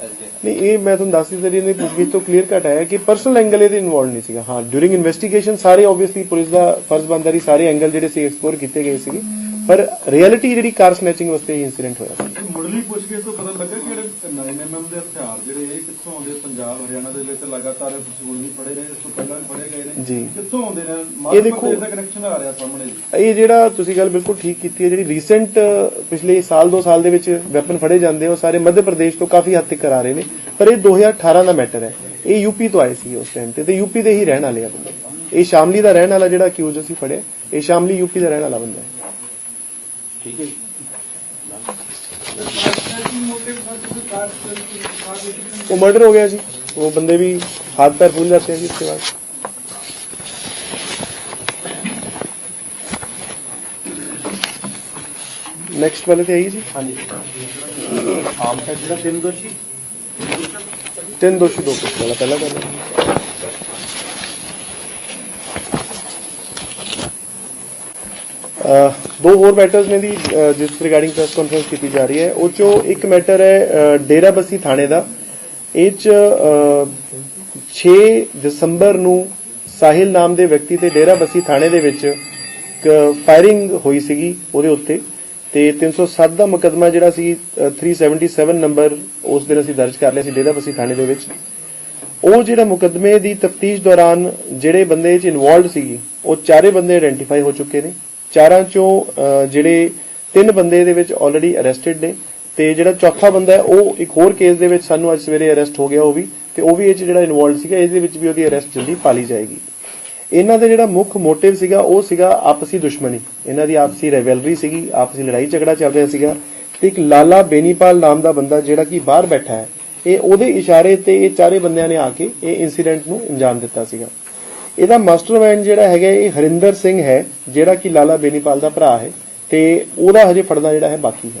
ਨਹੀਂ, ਇਹ ਮੈਂ ਤੁਹਾਨੂੰ ਦੱਸ ਦਿੱਤਾ ਜੀ ਇਹਨੇ ਪੁੱਛਗਿੱਛ ਤੋਂ ਕਲੀਅਰ ਕੱਟ ਆਇਆ ਕਿ ਪਰਸਨਲ ਐਂਗਲ ਇਹਦੇ ਇਨਵੋਲਡ ਨਹੀਂ ਸੀਗਾ। ਹਾਂ ਡੂਰਿੰਗ ਇਨਵੈਸਟੀਗੇਸ਼ਨ ਸਾਰੇ ਆਬਵੀਅਸਲੀ ਪੁਲਿਸ ਦਾ ਫਰਜ਼ ਬਣਦਾ ਸੀ ਸਾਰੇ ਐਂਗਲ ਜਿਹੜੇ ਸੀ ਐਕਸਪਲੋਰ ਕੀਤੇ ਗਏ ਸੀਗੇ। ਪਰ ਰਿਐਲਿਟੀ ਜਿਹੜੀ ਕਾਰ ਸਨੈਚਿੰਗ ਵਾਸਤੇ ਇਹ ਇਨਸੀਡੈਂਟ ਹੋਇਆ ਸੀ। ਮੁੱਢਲੀ ਪੁੱਛਗਿੱਛ ਤੋਂ ਪਤਾ ਲੱਗਾ ਕਿ ਜਿਹੜੇ 9mm ਦੇ ਹਥਿਆਰ ਜਿਹੜੇ ਇਹ ਕਿੱਥੋਂ ਆਉਂਦੇ ਪੰਜਾਬ ਹਰਿਆਣਾ ਦੇ ਵਿੱਚ ਲਗਾਤਾਰ ਹੁਣ ਵੀ ਫੜੇ ਨੇ ਇਸ ਤੋਂ ਪਹਿਲਾਂ ਵੀ ਫੜੇ ਗਏ ਨੇ। ਜੀ। ਕਿੱਥੋਂ ਆਉਂਦੇ ਨੇ? ਇਹ ਦੇਖੋ- ਕਨੈਕਸ਼ਨ ਆ ਰਿਹਾ ਸਾਹਮਣੇ ਜੀ। ਇਹ ਜਿਹੜਾ ਤੁਸੀਂ ਗੱਲ ਬਿਲਕੁਲ ਠੀਕ ਕੀਤੀ ਹੈ ਜਿਹੜੀ ਰੀਸੈਂਟ ਪਿਛਲੇ ਸਾਲ ਦੋ ਸਾਲ ਦੇ ਵਿੱਚ ਵੈਪਨ ਫੜੇ ਜਾਂਦੇ ਉਹ ਸਾਰੇ ਮੱਧ ਪ੍ਰਦੇਸ਼ ਤੋਂ ਕਾਫੀ ਹੱਦ ਤੱਕ ਆ ਰਹੇ ਨੇ। ਪਰ ਇਹ 2018 ਦਾ ਮੈਟਰ ਹੈ। ਇਹ ਯੂਪੀ ਤੋਂ ਆਏ ਸੀ ਉਸ ਟਾਈਮ ਤੇ ਤੇ ਯੂਪੀ ਦੇ ਹੀ ਰਹਿਣ ਵਾਲੇ ਆ ਬੰਦੇ। ਇਹ ਸ਼ਾਮਲੀ ਦਾ ਰਹਿਣ ਵਾਲਾ ਜਿਹੜਾ ਅਕਿਊਜ਼ ਅਸੀਂ ਫੜਿਆ ਇਹ ਸ਼ਾਮਲੀ ਯੂਪੀ ਦਾ ਰਹਿਣ ਵਾਲਾ ਬੰਦਾ ਹੈ। ਠੀਕ ਹੈ। वो मर्डर हो गया जी। वो बंदे भी हाथ पैर फूल जाते हैं जी उसके बाद। नेक्स्ट वाले थे यही जी। हाँ जी। तीन दोषी। तीन दोषी दो केस वाला पहला कर Uh, ਦੋ ਹੋਰ ਮੈਟਰਸ ਨੇ ਦੀ ਜਿਸ ਰਿਗਾਰਡਿੰਗ ਪ੍ਰੈਸ ਕਾਨਫਰੰਸ ਕੀਤੀ ਜਾ ਰਹੀ ਹੈ। ਉਹ ਚੋਂ ਇੱਕ ਮੈਟਰ ਹੈ ਅਹ, ਡੇਰਾ ਬੱਸੀ ਥਾਣੇ ਦਾ। ਇਹ ਚ ਅਹ, 6 ਦਸੰਬਰ ਨੂੰ ਸਾਹਿਲ ਨਾਮ ਦੇ ਵਿਅਕਤੀ ਤੇ ਡੇਰਾ ਬੱਸੀ ਥਾਣੇ ਦੇ ਵਿੱਚ ਫਾਇਰਿੰਗ ਹੋਈ ਸੀਗੀ ਉਹਦੇ ਉੱਤੇ। ਤੇ 307 ਦਾ ਮੁਕਦਮਾ ਜਿਹੜਾ ਸੀ ਅਹ, 377 ਨੰਬਰ ਉਸ ਦਿਨ ਅਸੀਂ ਦਰਜ ਕਰ ਲਿਆ ਸੀ ਡੇਰਾ ਬੱਸੀ ਥਾਣੇ ਦੇ ਵਿੱਚ। ਉਹ ਜਿਹੜਾ ਮੁਕਦਮੇ ਦੀ ਤਫਤੀਸ਼ ਦੌਰਾਨ ਜਿਹੜੇ ਬੰਦੇ ਇਹ ਚ ਇਨਵੋਲਡ ਸੀਗੀ ਉਹ ਚਾਰੇ ਬੰਦੇ ਆਇਡੈਂਟੀਫਾਈ ਹੋ ਚੁੱਕੇ ਨੇ। ਚਾਰਾਂ ਚੋਂ ਜਿਹੜੇ ਤਿੰਨ ਬੰਦੇ ਦੇ ਵਿੱਚ ਆਲਰੇਡੀ ਅਰੈਸਟਡ ਨੇ ਤੇ ਜਿਹੜਾ ਚੌਥਾ ਬੰਦਾ ਹੈ, ਉਹ ਇੱਕ ਹੋਰ ਕੇਸ ਦੇ ਵਿੱਚ ਸਾਨੂੰ ਅੱਜ ਸਵੇਰੇ ਅਰੈਸਟ ਹੋ ਗਿਆ ਉਹ ਵੀ ਤੇ ਉਹ ਵੀ ਇਹ ਚ ਜਿਹੜਾ ਇਨਵੋਲਡ ਸੀਗਾ, ਇਹਦੇ ਵਿੱਚ ਵੀ ਉਹਦੀ ਅਰੈਸਟ ਜਲਦੀ ਪਾਲੀ ਜਾਏਗੀ। ਇਹਨਾਂ ਦਾ ਜਿਹੜਾ ਮੁੱਖ ਮੋਟਿਵ ਸੀਗਾ, ਉਹ ਸੀਗਾ ਆਪਸੀ ਦੁਸ਼ਮਣੀ। ਇਹਨਾਂ ਦੀ ਆਪਸੀ ਰੈਵਲਰੀ ਸੀਗੀ, ਆਪਸੀ ਲੜਾਈ ਝਗੜਾ ਚੱਲ ਰਿਹਾ ਸੀਗਾ ਤੇ ਇੱਕ ਲਾਲਾ ਬੇਨੀਪਾਲ ਨਾਮ ਦਾ ਬੰਦਾ ਜਿਹੜਾ ਕਿ ਬਾਹਰ ਬੈਠਾ ਹੈ, ਇਹ ਉਹਦੇ ਇਸ਼ਾਰੇ ਤੇ ਇਹ ਚਾਰੇ ਬੰਦਿਆਂ ਨੇ ਆ ਕੇ ਇਹ ਇਨਸੀਡੈਂਟ ਨੂੰ ਅੰਜਾਮ ਦਿੱਤਾ ਸੀਗਾ। ਇਹਦਾ ਮਾਸਟਰਮਾਈਂਡ ਜਿਹੜਾ ਹੈਗਾ ਇਹ ਹਰਿੰਦਰ ਸਿੰਘ ਹੈ, ਜਿਹੜਾ ਕਿ ਲਾਲਾ ਬੇਨੀਪਾਲ ਦਾ ਭਰਾ ਹੈ ਤੇ ਉਹਦਾ ਹਜੇ ਫੜਨਾ ਜਿਹੜਾ ਹੈ ਬਾਕੀ ਹੈ।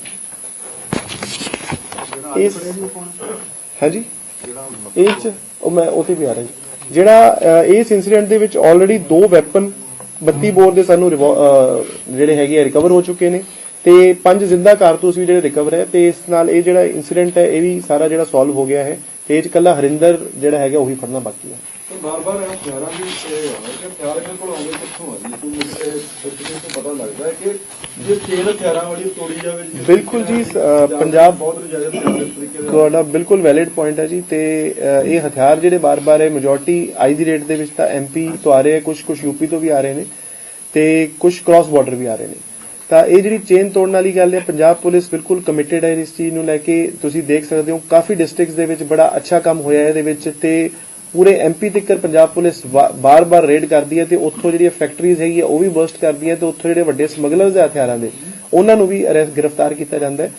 ਇਸ ਹਾਂਜੀ? ਇਹ ਚ ਉਹ ਮੈਂ ਉਹ ਵੀ ਆ ਰਿਹਾ ਜੀ। ਜਿਹੜਾ ਇਸ ਇਨਸੀਡੈਂਟ ਦੇ ਵਿੱਚ ਆਲਰੇਡੀ ਦੋ ਵੈਪਨ 32 ਬੋਰ ਦੇ ਸਾਨੂੰ ਜਿਹੜੇ ਹੈਗੇ ਰਿਕਵਰ ਹੋ ਚੁੱਕੇ ਨੇ ਤੇ ਪੰਜ ਜ਼ਿੰਦਾ ਕਾਰਤੂਸ ਵੀ ਜਿਹੜੇ ਰਿਕਵਰ ਹੈ ਤੇ ਇਸ ਨਾਲ ਇਹ ਜਿਹੜਾ ਇਨਸੀਡੈਂਟ ਹੈ, ਇਹ ਵੀ ਸਾਰਾ ਜਿਹੜਾ ਸੋਲਵ ਹੋ ਗਿਆ ਹੈ। ਇਹ ਚ ਕੱਲਾ ਹਰਿੰਦਰ ਜਿਹੜਾ ਹੈਗਾ ਉਹੀ ਫੜਨਾ ਬਾਕੀ ਹੈ। ਬਾਰ-ਬਾਰ ਹਥਿਆਰਾਂ ਦੀ ਇਹ ਹੋਣਾ ਕਿ ਹਥਿਆਰ ਇਹਨਾਂ ਕੋਲ ਆਉਂਦੇ ਕਿੱਥੋਂ ਆ ਜੀ? ਕੋਈ ਮੇਰੇ ਤੋਂ ਪਤਾ ਲੱਗਦਾ ਹੈ ਕਿ ਜੇ ਚੇਨ ਹਥਿਆਰਾਂ ਵਾਲੀ ਤੋੜੀ ਜਾਵੇ ਜੀ ਬਿਲਕੁਲ ਜੀ, ਪੰਜਾਬ- ਬਹੁਤ ਰਿਜਾਇਤ ਤਰੀਕੇ ਦੇ ਤੁਹਾਡਾ ਬਿਲਕੁਲ ਵੈਲਿਡ ਪੁਆਇੰਟ ਹੈ ਜੀ ਤੇ ਇਹ ਹਥਿਆਰ ਜਿਹੜੇ ਬਾਰ-ਬਾਰ ਹੈ ਮੈਜੋਰਟੀ ਅੱਜ ਦੀ ਡੇਟ ਦੇ ਵਿੱਚ ਤਾਂ ਐਮਪੀ ਤੋਂ ਆ ਰਹੇ ਹੈ ਕੁਝ ਕੁਝ ਯੂਪੀ ਤੋਂ ਵੀ ਆ ਰਹੇ ਨੇ ਤੇ ਕੁਝ ਕ੍ਰਾਸ ਬਾਰਡਰ ਵੀ ਆ ਰਹੇ ਨੇ। ਤਾਂ ਇਹ ਜਿਹੜੀ ਚੇਨ ਤੋੜਨ ਵਾਲੀ ਗੱਲ ਹੈ, ਪੰਜਾਬ ਪੁਲਿਸ ਬਿਲਕੁਲ ਕਮਿਟਿਡ ਹੈ ਇਸ ਚੀਜ਼ ਨੂੰ ਲੈ ਕੇ। ਤੁਸੀਂ ਦੇਖ ਸਕਦੇ ਹੋ, ਕਾਫੀ ਡਿਸਟ੍ਰਿਕਟਸ ਦੇ ਵਿੱਚ ਬੜਾ ਅੱਛਾ ਕੰਮ ਹੋਇਆ ਹੈ ਇਹਦੇ ਵਿੱਚ ਤੇ ਪੂਰੇ ਐਮਪੀ ਤੱਕ ਪੰਜਾਬ ਪੁਲਿਸ ਬਾਰ-ਬਾਰ ਰੇਡ ਕਰਦੀ ਹੈ ਤੇ ਉੱਥੋਂ ਜਿਹੜੀਆਂ ਫੈਕਟਰੀਜ਼ ਹੈਗੀਆਂ, ਉਹ ਵੀ ਬਰਸਟ ਕਰਦੀ ਹੈ ਤੇ ਉੱਥੋਂ ਜਿਹੜੇ ਵੱਡੇ ਸਮਗਲਰਸ ਹੈ ਹਥਿਆਰਾਂ ਦੇ, ਉਹਨਾਂ ਨੂੰ ਵੀ ਗ੍ਰਿਫਤਾਰ ਕੀਤਾ ਜਾਂਦਾ ਹੈ।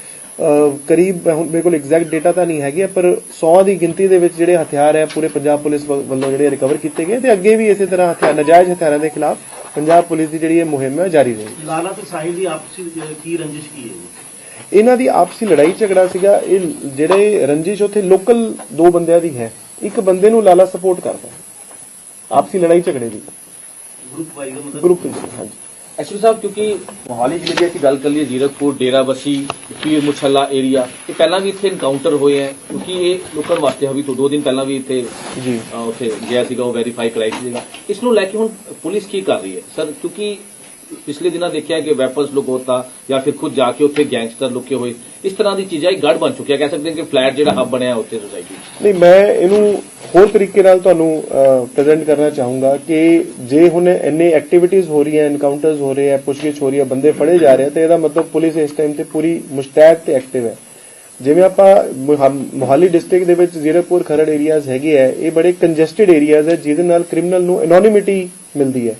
ਕਰੀਬ ਹੁਣ ਮੇਰੇ ਕੋਲ ਐਗਜ਼ੈਕਟ ਡੇਟਾ ਤਾਂ ਨਹੀਂ ਹੈਗੀ, ਪਰ 100 ਦੀ ਗਿਣਤੀ ਦੇ ਵਿੱਚ ਜਿਹੜੇ ਹਥਿਆਰ ਹੈ, ਪੂਰੇ ਪੰਜਾਬ ਪੁਲਿਸ ਵੱਲੋਂ ਜਿਹੜੇ ਰਿਕਵਰ ਕੀਤੇ ਗਏ ਤੇ ਅੱਗੇ ਵੀ ਇਸੇ ਤਰ੍ਹਾਂ ਹਥਿਆਰ ਨਜਾਇਜ਼ ਹਥਿਆਰਾਂ ਦੇ ਖਿਲਾਫ ਪੰਜਾਬ ਪੁਲਿਸ ਦੀ ਜਿਹੜੀ ਇਹ ਮੁਹਿੰਮ ਹੈ ਜਾਰੀ ਰਹੇਗੀ। ਲਾਲਾ ਤੇ ਸਾਹਿਲ ਦੀ ਆਪਸੀ ਕੀ ਰੰਜਿਸ਼ ਕੀ ਹੈ ਇਹਨਾਂ ਦੀ ਆਪਸੀ ਲੜਾਈ ਝਗੜਾ ਸੀਗਾ। ਇਹ ਜਿਹੜੇ ਰੰਜਿਸ਼ ਉੱਥੇ ਲੋਕਲ ਦੋ ਬੰਦਿਆਂ ਦੀ ਹੈ। ਇੱਕ ਬੰਦੇ ਨੂੰ ਲਾਲਾ ਸਪੋਰਟ ਕਰਦਾ। ਆਪਸੀ ਲੜਾਈ ਝਗੜੇ ਦੀ। ਗਰੁੱਪ ਵਾਈਜ਼ ਦਾ ਮਤਲਬ ਗਰੁੱਪ ਹਾਂਜੀ। ਐਸਪੀ ਸਾਹਿਬ ਕਿਉਂਕਿ ਮੋਹਾਲੀ ਜ਼ਿਲ੍ਹੇ ਦੀ ਅਸੀਂ ਗੱਲ ਕਰ ਲਈਏ ਜ਼ੀਰਕਪੁਰ ਡੇਰਾਬੱਸੀ ਪੀਰ ਮੁਛੱਲਾ ਏਰੀਆ ਇਹ ਪਹਿਲਾਂ ਵੀ ਇੱਥੇ ਇਨਕਾਊਂਟਰ ਹੋਏ ਹੈ ਕਿਉਂਕਿ ਇਹ ਲੁਕਣ ਵਾਸਤੇ ਹਵੀ ਤੋਂ ਦੋ ਦਿਨ ਪਹਿਲਾਂ ਵੀ ਇੱਥੇ ਜੀ। ਉੱਥੇ ਗਿਆ ਸੀਗਾ ਉਹ ਵੈਰੀਫਾਈ ਕਰਾਈ ਸੀਗਾ ਇਸ ਨੂੰ ਲੈ ਕੇ ਹੁਣ ਪੁਲਿਸ ਕੀ ਕਰ ਰਹੀ ਹੈ? ਸਰ ਕਿਉਂਕਿ ਪਿਛਲੇ ਦਿਨਾਂ ਦੇਖਿਆ ਕਿ ਵੈਪਨਸ ਲੁਕ ਹੋਤਾ ਜਾਂ ਫਿਰ ਖੁਦ ਜਾ ਕੇ ਉੱਥੇ ਗੈਂਗਸਟਰ ਲੁਕੇ ਹੋਏ। ਇਸ ਤਰ੍ਹਾਂ ਦੀ ਚੀਜ਼ਾਂ ਇੱਕ ਗੜ ਬਣ ਚੁੱਕਿਆ। ਕਹਿ ਸਕਦੇ ਹਾਂ ਕਿ ਫਲੈਟ ਜਿਹੜਾ ਹੱਬ ਬਣਿਆ ਉੱਥੇ ਸੋਸਾਇਟੀ ਨਹੀਂ ਮੈਂ ਇਹਨੂੰ ਹੋਰ ਤਰੀਕੇ ਨਾਲ ਤੁਹਾਨੂੰ ਪ੍ਰੈਜ਼ੈਂਟ ਕਰਨਾ ਚਾਹੂੰਗਾ ਕਿ ਜੇ ਹੁਣ ਇੰਨੇ ਐਕਟੀਵਿਟੀਜ਼ ਹੋ ਰਹੀਆਂ ਐਨਕਾਊਂਟਰਸ ਹੋ ਰਹੇ ਆ ਪੁੱਛਗਿੱਛ ਹੋ ਰਹੀ ਹੈ ਬੰਦੇ ਫੜੇ ਜਾ ਰਹੇ ਤੇ ਇਹਦਾ ਮਤਲਬ ਪੁਲਿਸ ਇਸ ਟਾਈਮ ਤੇ ਪੂਰੀ ਮੁਸ਼ਤੈਦ ਤੇ ਐਕਟਿਵ ਹੈ। ਜਿਵੇਂ ਆਪਾਂ ਮੁਹਾ- ਮੋਹਾਲੀ ਡਿਸਟ੍ਰਿਕਟ ਦੇ ਵਿੱਚ ਜ਼ੀਰਕਪੁਰ ਖਰੜ ਏਰੀਆਜ਼ ਹੈਗੇ ਆ ਇਹ ਬੜੇ ਕੰਜੈਸਟਡ ਏਰੀਆਜ਼ ਹੈ ਜਿਹਦੇ ਨਾਲ ਕ੍ਰਿਮੀਨਲ ਨੂੰ ਐਨੋਨਿਮਿਟੀ ਮਿਲਦੀ ਹੈ।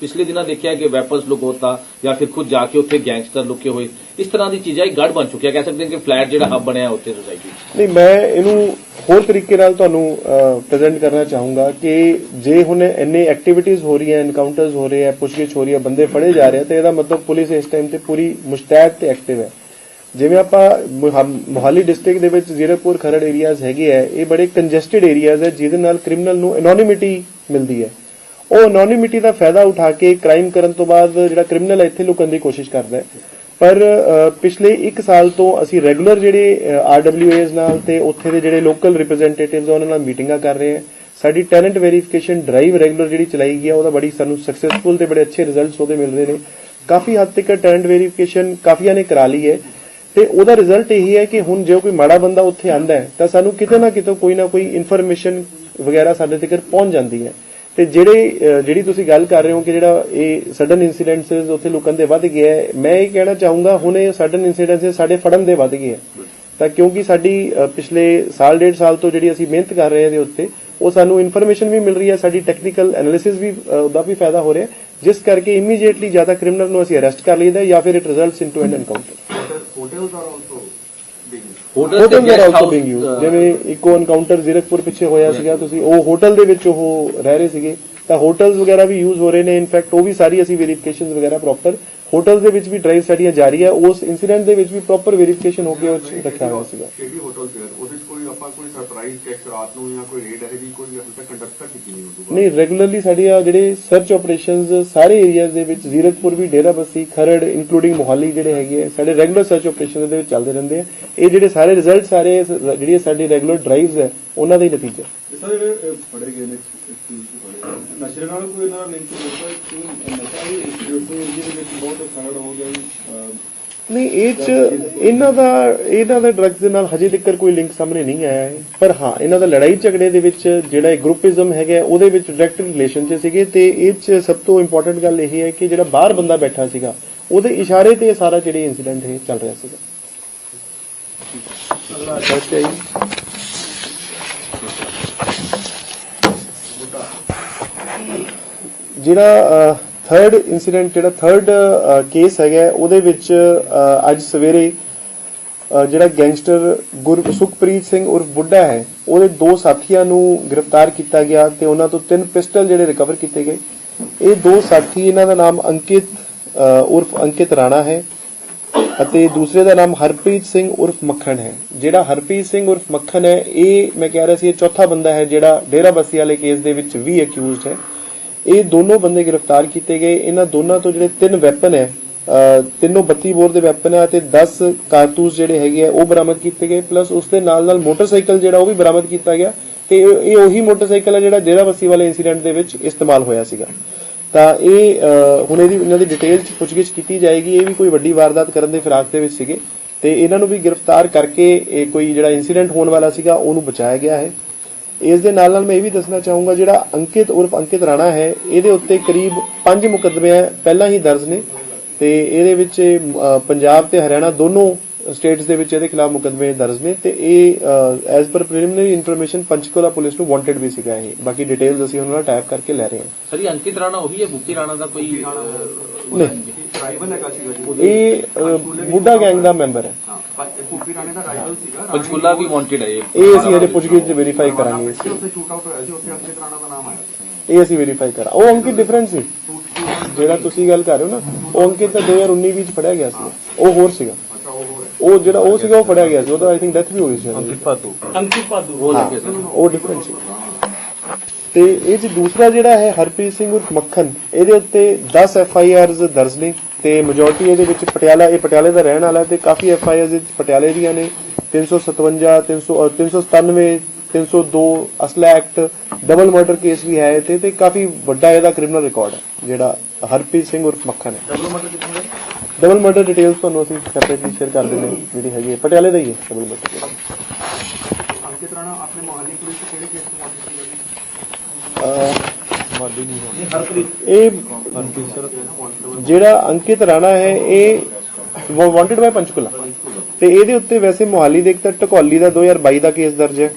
ਪਿਛਲੇ ਦਿਨਾਂ ਦੇਖਿਆ ਕਿ ਵੈਪਨਸ ਲੁਕ ਹੋਤਾ ਜਾਂ ਫਿਰ ਖੁਦ ਜਾ ਕੇ ਉੱਥੇ ਗੈਂਗਸਟਰ ਲੁਕੇ ਹੋਏ। ਇਸ ਤਰ੍ਹਾਂ ਦੀ ਚੀਜ਼ਾਂ ਇੱਕ ਗੜ ਬਣ ਚੁੱਕਿਆ, ਕਹਿ ਸਕਦੇ ਹਾਂ ਕਿ ਫਲੈਟ ਜਿਹੜਾ ਹੱਬ ਬਣਿਆ ਉੱਥੇ ਸੋਸਾਇਟੀ ਨਹੀਂ, ਮੈਂ ਇਹਨੂੰ ਹੋਰ ਤਰੀਕੇ ਨਾਲ ਤੁਹਾਨੂੰ ਪ੍ਰੈਜ਼ੈਂਟ ਕਰਨਾ ਚਾਹੂੰਗਾ ਕਿ ਜੇ ਹੁਣ ਇੰਨੇ ਐਕਟੀਵਿਟੀਜ਼ ਹੋ ਰਹੀਆਂ ਐਨਕਾਊਂਟਰਸ ਹੋ ਰਹੇ ਆ, ਪੁੱਛਗਿੱਛ ਹੋ ਰਹੀ ਹੈ ਬੰਦੇ ਫੜੇ ਜਾ ਰਹੇ ਆ, ਤੇ ਇਹਦਾ ਮਤਲਬ ਪੁਲਿਸ ਇਸ ਟਾਈਮ ਤੇ ਪੂਰੀ ਮੁਸ਼ਤੈਦ ਤੇ ਐਕਟਿਵ ਹੈ। ਜਿਵੇਂ ਆਪਾਂ ਮੋਹਾਲੀ ਡਿਸਟ੍ਰਿਕਟ ਦੇ ਵਿੱਚ ਜ਼ੀਰਕਪੁਰ ਖਰੜ ਏਰੀਆਜ਼ ਹੈਗੇ ਆ, ਇਹ ਬੜੇ ਕੰਜੈਸਟਡ ਏਰੀਆਜ਼ ਹੈ ਜਿਹਦੇ ਨਾਲ ਕ੍ਰਿਮੀਨਲ ਨੂੰ ਐਨੋਨਿਮਿਟੀ ਮਿਲਦੀ ਹੈ। ਉਹ ਐਨੋਨਿਮਿਟੀ ਦਾ ਫਾਇਦਾ ਉਠਾ ਕੇ ਕ੍ਰਾਈਮ ਕਰਨ ਤੋਂ ਬਾਅਦ ਜਿਹੜਾ ਕ੍ਰਿਮੀਨਲ ਇੱਥੇ ਲੁਕਣ ਦੀ ਕੋਸ਼ਿਸ਼ ਕਰਦਾ ਹੈ। ਪਰ ਪਿਛਲੇ 1 ਸਾਲ ਤੋਂ ਅਸੀਂ ਰੈਗੂਲਰ ਜਿਹੜੇ ਆਰਡਬਲਯੂਏਜ਼ ਨਾਲ ਤੇ ਉੱਥੇ ਦੇ ਜਿਹੜੇ ਲੋਕਲ ਰਿਪਰੈਜ਼ੈਂਟੇਟਿਵਸ ਉਹਨਾਂ ਨਾਲ ਮੀਟਿੰਗਾਂ ਕਰ ਰਹੇ ਹਾਂ ਸਾਡੀ ਟੈਲੈਂਟ ਵੈਰੀਫਿਕੇਸ਼ਨ ਡਰਾਈਵ ਰੈਗੂਲਰ ਜਿਹੜੀ ਚਲਾਈ ਗਈ ਹੈ ਉਹਦਾ ਬੜੀ ਸਾਨੂੰ ਸਕਸੈਸਫੁਲ ਤੇ ਬੜੇ ਅੱਛੇ ਰਿਜ਼ਲਟਸ ਉਹਦੇ ਮਿਲ ਰਹੇ ਨੇ। ਕਾਫੀ ਹੱਦ ਤੱਕ ਟੈਲੈਂਟ ਵੈਰੀਫਿਕੇਸ਼ਨ ਕਾਫੀਆਂ ਨੇ ਕਰਾ ਲਈ ਹੈ। ਤੇ ਉਹਦਾ ਰਿਜ਼ਲਟ ਇਹੀ ਹੈ ਕਿ ਹੁਣ ਜੇ ਕੋਈ ਮਾੜਾ ਬੰਦਾ ਉੱਥੇ ਆਂਦਾ ਹੈ, ਤਾਂ ਸਾਨੂੰ ਕਿਤੇ ਨਾ ਕਿਤੇ ਕੋਈ ਨਾ ਕੋਈ ਇਨਫੋਰਮੇਸ਼ਨ ਵਗੈਰਾ ਸਾਡੇ ਤੱਕ ਪਹੁੰਚ ਜਾਂਦੀ ਹੈ। ਤੇ ਜਿਹੜੇ ਜਿਹੜੀ ਤੁਸੀਂ ਗੱਲ ਕਰ ਰਹੇ ਹੋ ਕਿ ਜਿਹੜਾ ਇਹ ਸਡਨ ਇਨਸੀਡੈਂਟਸ ਉੱਥੇ ਲੋਕਾਂ ਦੇ ਵੱਧ ਗਿਆ ਹੈ, ਮੈਂ ਇਹ ਕਹਿਣਾ ਚਾਹੂੰਗਾ, ਹੁਣ ਇਹ ਸਡਨ ਇਨਸੀਡੈਂਟਸ ਸਾਡੇ ਫੜਨ ਦੇ ਵੱਧ ਗਏ ਤਾਂ ਕਿਉਂਕਿ ਸਾਡੀ ਪਿਛਲੇ ਸਾਲ, ਡੇਢ ਸਾਲ ਤੋਂ ਜਿਹੜੀ ਅਸੀਂ ਮਿਹਨਤ ਕਰ ਰਹੇ ਹਾਂ ਇਹਦੇ ਉੱਤੇ, ਉਹ ਸਾਨੂੰ ਇਨਫੋਰਮੇਸ਼ਨ ਵੀ ਮਿਲ ਰਹੀ ਹੈ, ਸਾਡੀ ਟੈਕਨੀਕਲ ਐਨਾਲਿਸਿਸ ਵੀ ਉਹਦਾ ਵੀ ਫਾਇਦਾ ਹੋ ਰਿਹਾ ਜਿਸ ਕਰਕੇ ਇਮੀਡੀਏਟਲੀ ਜ਼ਿਆਦਾ ਕ੍ਰਿਮੀਨਲ ਨੂੰ ਅਸੀਂ ਅਰੈਸਟ ਕਰ ਲਈਦਾ ਜਾਂ ਫਿਰ it results into an encounter hotel hotel ਦੇ ਆਲਸੋ ਬੀਇੰਗ ਯੂਜ਼ਡ ਜਿਵੇਂ ਇੱਕੋ ਐਨਕਾਊਂਟਰ ਜ਼ੀਰਕਪੁਰ ਪਿੱਛੇ ਹੋਇਆ ਸੀਗਾ ਤੁਸੀਂ ਉਹ ਹੋਟਲ ਦੇ ਵਿੱਚ ਉਹ ਰਹਿ ਰਹੇ ਸੀਗੇ ਤਾਂ ਹੋਟਲਸ ਵਗੈਰਾ ਵੀ ਯੂਜ਼ ਹੋ ਰਹੇ ਨੇ ਇਨਫੈਕਟ ਉਹ ਵੀ ਸਾਰੀ ਅਸੀਂ ਵੈਰੀਫਿਕੇਸ਼ਨਸ ਵਗੈਰਾ ਪ੍ਰੋਪਰ ਹੋਟਲਸ ਦੇ ਵਿੱਚ ਵੀ ਡਰਾਈਵ ਸਾਡੀਆਂ ਜਾਰੀ ਹੈ ਉਸ ਇਨਸੀਡੈਂਟ ਦੇ ਵਿੱਚ ਵੀ ਪ੍ਰੋਪਰ ਵੈਰੀਫਿਕੇਸ਼ਨ ਹੋ ਕੇ ਰੱਖਿਆ ਹੋਇਆ ਸੀਗਾ। ਕਿਹੜੀ ਹੋਟਲ ਫੇਅਰ ਉਹਦੇ ਆਪਾਂ ਕੋਈ ਸਰਪ੍ਰਾਈਜ਼ ਚੈੱਕ ਰਾਤ ਨੂੰ ਜਾਂ ਕੋਈ ਰੇਡ ਇਹ ਜੀ ਕੋਈ ਹਜੇ ਤੱਕ ਕੰਡਕਟ ਤਾਂ ਕੀਤੀ ਨਹੀਂ ਉਦੋਂ ਨਹੀਂ ਰੈਗੂਲਰਲੀ ਸਾਡੀਆਂ ਜਿਹੜੇ ਸਰਚ ਆਪਰੇਸ਼ਨਸ ਸਾਰੇ ਏਰੀਆਜ਼ ਦੇ ਵਿੱਚ ਜ਼ੀਰਕਪੁਰ ਵੀ ਡੇਰਾਬੱਸੀ ਖਰੜ ਇਨਕਲੂਡਿੰਗ ਮੋਹਾਲੀ ਜਿਹੜੇ ਹੈਗੇ ਆ ਸਾਡੇ ਰੈਗੂਲਰ ਸਰਚ ਆਪਰੇਸ਼ਨ ਦੇ ਵਿੱਚ ਚੱਲਦੇ ਰਹਿੰਦੇ ਆ। ਇਹ ਜਿਹੜੇ ਸਾਰੇ ਰਿਜ਼ਲਟ ਸਾਰੇ ਜਿਹੜੀਆਂ ਸਾਡੀ ਰੈਗੂਲਰ ਡਰਾਈਵਸ ਹੈ ਉਹਨਾਂ ਦਾ ਹੀ ਨਤੀਜਾ। ਸਾਰੇ ਜਿਹੜੇ, ਫੜੇ ਗਏ ਨੇ ਨੇ। ਨਸ਼ੇ ਨਾਲ ਕੋਈ ਇਹਨਾਂ ਦਾ ਲਿੰਕ ਹੋਊਗਾ ਕਿ ਨਸ਼ਾ ਵੀ ਇਸ ਏਰੀਏ ਦੇ ਵਿੱਚ ਬਹੁਤ ਖਰੜ ਹੋ ਗਿਆ ਜੀ। ਨਹੀਂ, ਇਹ ਚ ਇਹਨਾਂ ਦਾ ਇਹਨਾਂ ਦਾ ਡਰੱਗਸ ਦੇ ਨਾਲ ਹਜੇ ਤੱਕ ਕੋਈ ਲਿੰਕ ਸਾਹਮਣੇ ਨਹੀਂ ਆਇਆ ਹੈ ਪਰ ਹਾਂ, ਇਹਨਾਂ ਦਾ ਲੜਾਈ ਝਗੜੇ ਦੇ ਵਿੱਚ ਜਿਹੜਾ ਇਹ ਗਰੁੱਪਿਜ਼ਮ ਹੈਗਾ, ਉਹਦੇ ਵਿੱਚ ਡਾਇਰੈਕਟ ਰਿਲੇਸ਼ਨ 'ਚ ਸੀਗੇ ਤੇ ਇਹ ਚ ਸਭ ਤੋਂ ਇੰਪੋਰਟੈਂਟ ਗੱਲ ਇਹ ਹੈ ਕਿ ਜਿਹੜਾ ਬਾਹਰ ਬੰਦਾ ਬੈਠਾ ਸੀਗਾ, ਉਹਦੇ ਇਸ਼ਾਰੇ ਤੇ ਇਹ ਸਾਰਾ ਜਿਹੜੇ ਇਨਸੀਡੈਂਟ ਇਹ ਚੱਲ ਰਿਹਾ ਸੀਗਾ। ਅੱਛਾ ਜੀ ਜਿਹੜਾ ਥਰਡ ਇਨਸੀਡੈਂਟ ਜਿਹੜਾ ਥਰਡ ਕੇਸ ਹੈਗਾ ਉਹਦੇ ਵਿੱਚ ਅੱਜ ਸਵੇਰੇ ਜਿਹੜਾ ਗੈਂਗਸਟਰ ਗੁਰ, ਸੁਖਪ੍ਰੀਤ ਸਿੰਘ ਉਰਫ ਬੁੱਢਾ ਹੈ, ਉਹਦੇ ਦੋ ਸਾਥੀਆਂ ਨੂੰ ਗ੍ਰਿਫਤਾਰ ਕੀਤਾ ਗਿਆ ਤੇ ਉਹਨਾਂ ਤੋਂ ਤਿੰਨ ਪਿਸਟਲ ਜਿਹੜੇ ਰਿਕਵਰ ਕੀਤੇ ਗਏ। ਇਹ ਦੋ ਸਾਥੀ, ਇਹਨਾਂ ਦਾ ਨਾਮ ਅੰਕਿਤ ਉਰਫ ਅੰਕਿਤ ਰਾਣਾ ਹੈ ਅਤੇ ਦੂਸਰੇ ਦਾ ਨਾਮ ਹਰਪ੍ਰੀਤ ਸਿੰਘ ਉਰਫ ਮੱਖਣ ਹੈ। ਜਿਹੜਾ ਹਰਪ੍ਰੀਤ ਸਿੰਘ ਉਰਫ ਮੱਖਣ ਹੈ, ਇਹ ਮੈਂ ਕਹਿ ਰਿਹਾ ਸੀ, ਇਹ ਚੌਥਾ ਬੰਦਾ ਹੈ ਜਿਹੜਾ ਡੇਰਾਬੱਸੀ ਵਾਲੇ ਕੇਸ ਦੇ ਵਿੱਚ ਵੀ ਅਕਿਊਜ਼ਡ ਹੈ। ਇਹ ਦੋਨੋਂ ਬੰਦੇ ਗ੍ਰਿਫਤਾਰ ਕੀਤੇ ਗਏ। ਇਹਨਾਂ ਦੋਨਾਂ ਤੋਂ ਜਿਹੜੇ ਤਿੰਨ ਵੈਪਨ ਹੈ, ਅਹ, ਤਿੰਨੋਂ 32 ਬੋਰ ਦੇ ਵੈਪਨ ਹੈ ਤੇ 10 ਕਾਰਤੂਸ ਜਿਹੜੇ ਹੈਗੇ ਆ ਉਹ ਬਰਾਮਦ ਕੀਤੇ ਗਏ। ਪਲੱਸ ਉਸ ਦੇ ਨਾਲ ਨਾਲ ਮੋਟਰਸਾਈਕਲ ਜਿਹੜਾ, ਉਹ ਵੀ ਬਰਾਮਦ ਕੀਤਾ ਗਿਆ। ਤੇ ਇਹ ਉਹੀ ਮੋਟਰਸਾਈਕਲ ਹੈ ਜਿਹੜਾ ਡੇਰਾਬੱਸੀ ਵਾਲੇ ਇਨਸੀਡੈਂਟ ਦੇ ਵਿੱਚ ਇਸਤੇਮਾਲ ਹੋਇਆ ਸੀਗਾ। ਤਾਂ ਇਹ ਹੁਣ ਇਹਦੀ, ਇਹਨਾਂ ਦੀ ਡਿਟੇਲ ਚ ਪੁੱਛਗਿੱਛ ਕੀਤੀ ਜਾਏਗੀ। ਇਹ ਵੀ ਕੋਈ ਵੱਡੀ ਵਾਰਦਾਤ ਕਰਨ ਦੇ ਫਿਰਾਕ ਦੇ ਵਿੱਚ ਸੀਗੇ। ਤੇ ਇਹਨਾਂ ਨੂੰ ਵੀ ਗ੍ਰਿਫਤਾਰ ਕਰਕੇ ਇਹ ਕੋਈ ਜਿਹੜਾ ਇਨਸੀਡੈਂਟ ਹੋਣ ਵਾਲਾ ਸੀਗਾ, ਉਹਨੂੰ ਬਚਾਇਆ ਗਿਆ ਹੈ। ਇਸ ਦੇ ਨਾਲ ਨਾਲ ਮੈਂ ਇਹ ਵੀ ਦੱਸਣਾ ਚਾਹੂੰਗਾ ਜਿਹੜਾ ਅੰਕਿਤ ਉਰਫ ਅੰਕਿਤ ਰਾਣਾ ਹੈ ਇਹਦੇ ਉੱਤੇ ਕਰੀਬ 5 ਮੁਕੱਦਮੇ ਪਹਿਲਾਂ ਹੀ ਦਰਜ ਨੇ ਤੇ ਇਹਦੇ ਵਿੱਚ ਪੰਜਾਬ ਤੇ ਹਰਿਆਣਾ ਦੋਨੋਂ ਸਟੇਟਸ ਦੇ ਵਿੱਚ ਇਹਦੇ ਖਿਲਾਫ ਮੁਕੱਦਮੇ ਦਰਜ ਨੇ ਤੇ ਇਹ as per preliminary information Panchkula police ਨੂੰ ਵਾਂਟਡ ਵੀ ਸੀਗਾ ਇਹ। ਬਾਕੀ ਡਿਟੇਲਸ ਅਸੀਂ ਉਹਨਾਂ ਨਾਲ ਟੈਪ ਕਰਕੇ ਲੈ ਰਹੇ ਹਾਂ। ਸਰ ਇਹ ਅੰਕਿਤ ਰਾਣਾ ਉਹੀ ਹੈ? ਬੁੱਤੀ ਰਾਣਾ ਦਾ ਕੋਈ ਨਹੀਂ। ਰਾਈਵਲ ਹੈਗਾ ਸੀਗਾ ਜੀ ਇਹ ਅਹ, ਬੁੱਢਾ ਗੈਂਗ ਦਾ ਮੈਂਬਰ ਹੈ। ਹਾਂ ਪਰ ਕੁੱਪੀ ਰਾਣੇ ਦਾ ਰਾਈਵਲ ਸੀਗਾ। ਪੰਚਕੂਲਾ ਵੀ ਵਾਂਟਡ ਹੈ ਇਹ। ਇਹ ਅਸੀਂ ਇਹਦੇ ਪੁੱਛਗਿੱਛ ਵੈਰੀਫਾਈ ਕਰਾਂਗੇ ਇਸ ਉੱਥੇ ਸ਼ੂਟ ਆਊਟ ਹੋਇਆ ਸੀ ਉੱਥੇ ਅੰਕਿਤ ਰਾਣਾ ਦਾ ਨਾਮ ਆਇਆ ਸੀ। ਇਹ ਅਸੀਂ ਵੈਰੀਫਾਈ ਕਰਾਂ ਉਹ ਅੰਕਿਤ ਡਿਫਰੈਂਟ ਸੀ। ਜਿਹੜਾ ਤੁਸੀਂ ਗੱਲ ਕਰ ਰਹੇ ਹੋ ਨਾ ਉਹ ਅੰਕਿਤ ਤਾਂ 2019 ਵਿੱਚ ਫੜਿਆ ਗਿਆ ਸੀ ਉਹ ਹੋਰ ਸੀਗਾ। ਅੱਛਾ ਉਹ ਹੋਰ ਹੈ। ਉਹ ਜਿਹੜਾ ਉਹ ਸੀਗਾ ਉਹ ਫੜਿਆ ਗਿਆ ਸੀ। ਉਹਦਾ ਆਈ ਥਿੰਕ ਡੈਥ ਵੀ ਹੋ ਗਈ ਸੀ। ਅੰਕਿਤ ਅੰਕਿਤ ਪਾਦੂ ਉਹ ਡਿਫਰੈਂਟ ਸੀ। ਤੇ ਇਹ ਜੀ ਦੂਸਰਾ ਜਿਹੜਾ ਹੈ ਹਰਪ੍ਰੀਤ ਸਿੰਘ ਉਰਫ ਮੱਖਣ ਇਹਦੇ ਉੱਤੇ 10 ਐਫ ਆਈ ਆਰਸ ਦਰਜ ਨੇ ਤੇ ਮੈਜੋਰਟੀ ਇਹਦੇ ਵਿੱਚ ਪਟਿਆਲਾ ਇਹ ਪਟਿਆਲੇ ਦਾ ਰਹਿਣ ਵਾਲਾ ਤੇ ਕਾਫੀ ਐਫ ਆਈ ਆਰਸ ਪਟਿਆਲੇ ਦੀਆਂ ਨੇ। 357 300 ਅ, 397 302 ਅਸਲਾ ਐਕਟ ਡਬਲ ਮਰਡਰ ਕੇਸ ਵੀ ਹੈ ਇੱਥੇ ਤੇ ਕਾਫੀ ਵੱਡਾ ਇਹਦਾ ਕ੍ਰਿਮੀਨਲ ਰਿਕਾਰਡ ਹੈ ਜਿਹੜਾ ਹਰਪ੍ਰੀਤ ਸਿੰਘ ਉਰਫ ਮੱਖਣ ਹੈ। Double murder double murder details ਤੁਹਾਨੂੰ ਅਸੀਂ ਸੈਪਰੇਟਲੀ ਸ਼ੇਅਰ ਕਰ ਦਿੰਦੇ ਹਾਂ ਜਿਹੜੀ ਹੈਗੀ ਹੈ ਪਟਿਆਲੇ ਦਾ ਹੀ ਹੈ ਡਬਲ ਮਰਡਰ ਅੰਕਿਤ ਰਾਣਾ ਆਪਣੇ ਮੁਹੱਲੇ ਪੁਲਿਸ ਕਿਹੜੇ ਕੇਸ ਤੋਂ ਜਿਹੜਾ ਅੰਕਿਤ ਰਾਣਾ ਹੈ ਇਹ ਵਾਂਟਡ ਬਾਈ ਪੰਚਕੁਲਾ। ਤੇ ਇਹਦੇ ਉੱਤੇ ਵੈਸੇ ਮੋਹਾਲੀ ਦੇ ਇੱਕ ਤਾਂ ਟਕੌਲੀ ਦਾ 2022 ਦਾ ਕੇਸ ਦਰਜ ਹੈ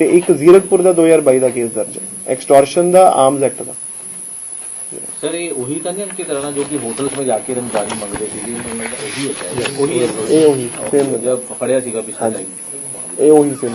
ਤੇ ਇੱਕ ਜ਼ੀਰਕਪੁਰ ਦਾ 2022 ਦਾ ਕੇਸ ਦਰਜ ਹੈ। ਐਕਸਟੋਰਸ਼ਨ ਦਾ ਆਰਮਸ ਐਕਟ ਦਾ। ਸਰ ਇਹ ਉਹੀ ਤਾਂ ਨਹੀਂ ਅੰਕਿਤ ਰਾਣਾ ਜੋ ਕਿ ਹੋਟਲ ਵਿੱਚ ਜਾ ਕੇ ਰਮਜ਼ਾਨੀ ਮੰਗਦੇ ਸੀਗੇ ਉਹਨਾਂ ਇਹ ਉਹੀ ਸੇਮ ਜਦ ਫੜਿਆ ਸੀਗਾ ਪਿਛਲੇ ਟਾਈਮ ਇਹ ਉਹੀ ਸੇਮ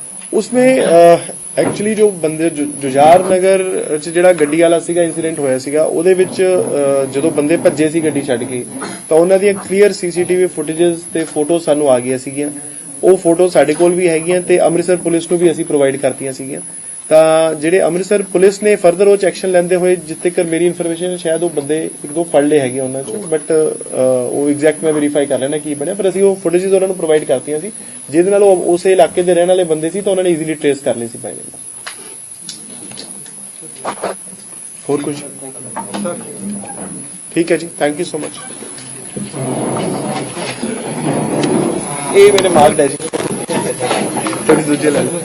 ਉਸਨੇ ਐਕਚੁਅਲੀ ਜੋ ਬੰਦੇ ਜੁਝਾਰ ਨਗਰ ਚ ਜਿਹੜਾ ਗੱਡੀ ਵਾਲਾ ਸੀਗਾ ਇਨਸੀਡੈਂਟ ਹੋਇਆ ਸੀਗਾ ਉਹਦੇ ਵਿੱਚ ਜਦੋਂ ਬੰਦੇ ਭੱਜੇ ਸੀ ਗੱਡੀ ਛੱਡ ਕੇ ਤਾਂ ਉਹਨਾਂ ਦੀਆਂ ਕਲੀਅਰ ਸੀਸੀਟੀਵੀ ਫੁਟੇजेस ਤੇ ਫੋਟੋ ਸਾਨੂੰ ਆ ਗਈਆਂ ਸੀਗੀਆਂ ਉਹ ਫੋਟੋ ਸਾਡੇ ਕੋਲ ਵੀ ਹੈਗੀਆਂ ਤੇ ਅੰਮ੍ਰਿਤਸਰ ਪੁਲਿਸ ਨੂੰ ਵੀ ਅਸੀਂ ਪ੍ਰੋਵਾਈਡ ਕਰਤੀਆਂ ਸੀਗੀਆਂ ਤਾਂ ਜਿਹੜੇ ਅੰਮ੍ਰਿਤਸਰ ਪੁਲਿਸ ਨੇ ਫਰਦਰ ਉਹ ਚ ਐਕਸ਼ਨ ਲੈਂਦੇ ਹੋਏ, ਜਿੱਥੇ ਤੱਕ ਮੇਰੀ ਇਨਫੋਰਮੇਸ਼ਨ ਸ਼ਾਇਦ ਉਹ ਬੰਦੇ ਇੱਕ ਦੋ ਫੜ ਲਏ ਹੈਗੇ ਉਹਨਾਂ ਚੋਂ ਬਟ ਉਹ ਐਗਜ਼ੈਕਟ ਮੈਂ ਵੈਰੀਫਾਈ ਕਰ ਲੈਣਾ ਕੀ ਬਣਿਆ, ਪਰ ਅਸੀਂ ਉਹ ਫੁਟੇजेस ਉਹਨਾਂ ਨੂੰ ਪ੍ਰੋਵਾਈਡ ਕਰਤੀਆਂ ਸੀ, ਜਿਹਦੇ ਨਾਲ ਉਹ ਉਸੇ ਇਲਾਕੇ ਦੇ ਰਹਿਣ ਵਾਲੇ ਬੰਦੇ ਸੀ, ਤਾਂ ਉਹਨਾਂ ਨੇ ਈਜ਼ੀਲੀ ਟ੍ਰੇਸ ਕਰ ਲਈ ਸੀ ਬਾਈ ਨੇ ਹੋਰ ਕੁਝ ਠੀਕ ਹੈ ਜੀ ਥੈਂਕ ਯੂ ਸੋ ਮਚ ਇਹ ਮੇਰੇ ਮਾਰਕ ਹੈ ਜੀ ਥੋੜੀ ਦੂਜੇ ਲੈ ਲਓ